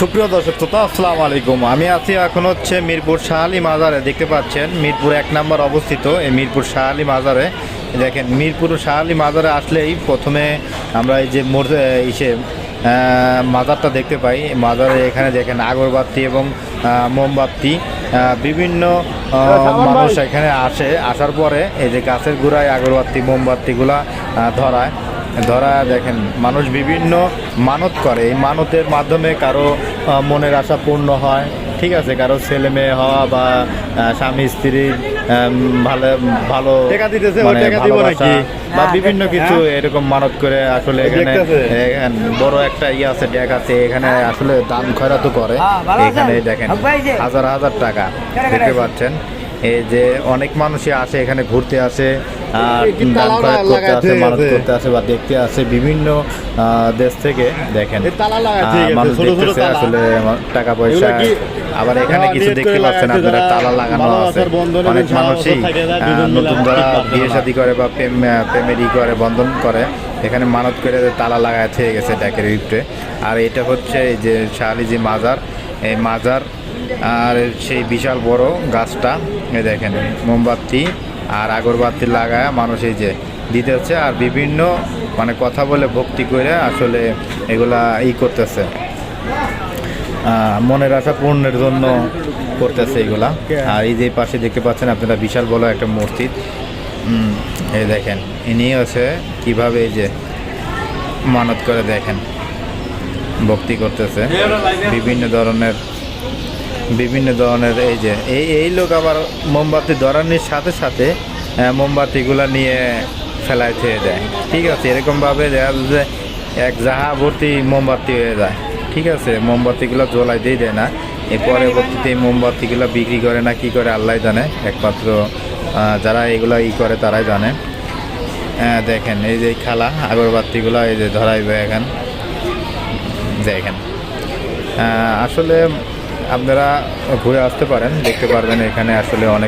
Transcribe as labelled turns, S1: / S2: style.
S1: সুপ্রিয় দর্শক শ্রোতা আসসালামু আলাইকুম। আমি আছি এখন হচ্ছে মিরপুর শাহালি মাজারে। দেখতে পাচ্ছেন মিরপুর এক নম্বর অবস্থিত এই মিরপুর শাহালি মাজারে। দেখেন মিরপুর শাহালি মাজারে আসলেই প্রথমে আমরা এই যে মোর ইসে মাজারটা দেখতে পাই। মাজারে এখানে দেখেন আগরবাতি এবং মোমবাতি বিভিন্ন মানুষ এখানে আসে। আসার পরে এই যে গাছের গোড়ায় আগরবাতি মোমবাতিগুলা ধরায়। ধরা দেখেন মানুষ বিভিন্ন মানত করে। এই মানতের মাধ্যমে কারও মনের আশা পূর্ণ হয় ঠিক আছে? কারও ছেলে মেয়ে হওয়া বা স্বামী স্ত্রীর ভালো ভালো
S2: টাকা দিতেছে, ওই
S1: মানে
S2: টাকা দিব নাকি?
S1: বা
S2: হ্যাঁ,
S1: বিভিন্ন কিছু
S2: হ্যাঁ।
S1: এরকম মানত করে আসলে এখানে বড় একটা ইয়ে আছে ডেক আছে এখানে আসলে দান খয়রাত করে।
S3: হ্যাঁ?
S1: এখানে দেখেন হাজার হাজার টাকা দেখতে পাচ্ছেন? এই যে অনেক মানুষই আসে এখানে ঘুরতে আসে দান খয়রাত করতে আসে মানত
S2: আছে?
S1: করতে আসে বা দেখতে আসে বিভিন্ন দেশ থেকে দেখেন মানুষ দেখতেছে আসলে টাকা পয়সা আবার এখানে কিছু দেখতে পাচ্ছেন আপনারা তালা লাগানো আছে
S2: বন্ধন
S1: অনেক মানুষই নতুন যারা বিয়ে। শাদী করে বা প্রেম প্রেমেরই করে বন্ধন করে এখানে মানত করে তালা লাগায় থেকে গেছে ডেকের ভিতরে আর এটা হচ্ছে এই যে শাহালি যে মাজার এই মাজার আর সেই বিশাল বড় গাছটা দেখেন মোমবাতি আর আগরবাতি লাগায় মানুষ এই যে দিতেছে আর বিভিন্ন মানে কথা বলে ভক্তি করে আসলে এগুলা ই করতেছে। মনের আশা পূর্ণের জন্য করতেছে এগুলা। আর এই যে পাশে দেখতে পাচ্ছেন আপনারা বিশাল বড় একটা মসজিদ। এই দেখেন, ইনি হচ্ছে কীভাবে এই যে মানত করে দেখেন। ভক্তি করতেছে। বিভিন্ন ধরনের বিভিন্ন ধরনের এই যে, এই এই লোক আবার মোমবাতি ধরানোর সাথে সাথে মোমবাতিগুলা নিয়ে ফেলায় ছেড়ে দেয়। ঠিক আছে, এরকমভাবে দেখা যে এক জাহা ভর্তি মোমবাতি হয়ে যায়। ঠিক আছে, মোমবাতিগুলো জ্বলাই দিয়ে দেয় না। এর পরবর্তীতে এই মোমবাতিগুলো বিক্রি করে না, কি করে আল্লাহ জানে। একমাত্র যারা এগুলো ই করে তারাই জানে। হ্যাঁ দেখেন, এই যে খালা, আগরবাতিগুলো এই যে ধরাইবে এখন। দেখেন। আসলে আপনারা ঘুরে আসতে পারেন দেখতে পারবেন এখানে আসলে অনেক